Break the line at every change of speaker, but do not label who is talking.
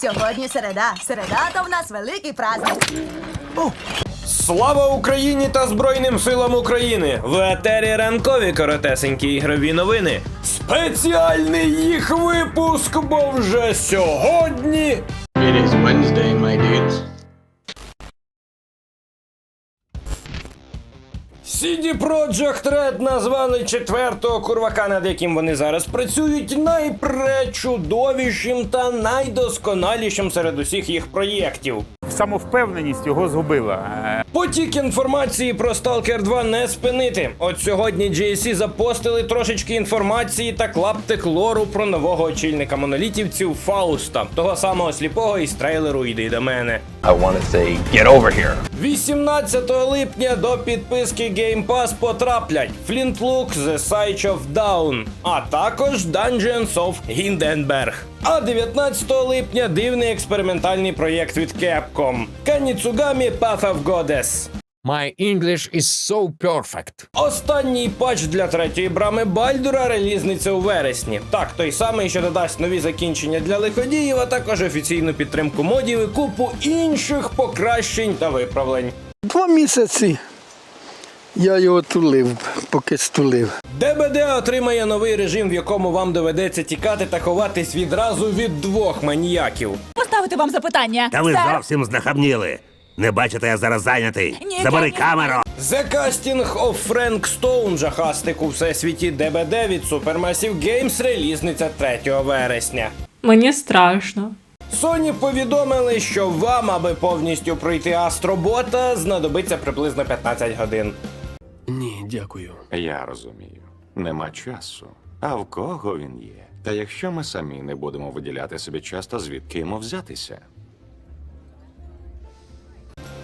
Сьогодні середа. Середа то в нас великий праздник.
Слава Україні та Збройним силам України! В етері ранкові коротесенькі ігрові новини. Спеціальний їх випуск, бо вже сьогодні.
It is Wednesday, my dudes.
CD Projekt Red назвали четвертого курвака, над яким вони зараз працюють, найпречудовішим та найдосконалішим серед усіх їх проєктів.
самовпевненість його згубила.
Потік інформації про Stalker 2 не спинити. От сьогодні GSC запостили трошечки інформації та клаптик лору про нового очільника монолітівців Фауста, того самого сліпого із трейлеру Іди до мене.
I want to say, get over here.
18 липня до підписки Game Pass потраплять Flintlook The Siege of Dawn, а також Dungeons of Hindenburg. А 19 липня дивний експериментальний проєкт від Capcom Kanitsugami Path of Goddess.
My English is so perfect.
Останній патч для третьої брами Бальдура релізниться у вересні. Так, той самий, що додасть нові закінчення для лиходіїв, а також офіційну підтримку модів і купу інших покращень та виправлень.
Два місяці я його тулив, поки стулив.
ДБД отримає новий режим, в якому вам доведеться тікати та ховатись відразу від двох маніяків.
Поставити вам запитання.
Та ви
Сер,
зовсім знахабніли. Не бачите, я зараз зайнятий.
Ні,
Забери камеру.
The Casting of Frank Stone жахастик у всесвіті ДБД від Supermassive Games релізниця 3 вересня.
Мені страшно.
Sony повідомили, що вам, аби повністю пройти Астробота, знадобиться приблизно 15 годин.
Ні, дякую.
Я розумію. Нема часу. А в кого він є? Та якщо ми самі не будемо виділяти собі час, то звідки йому взятися?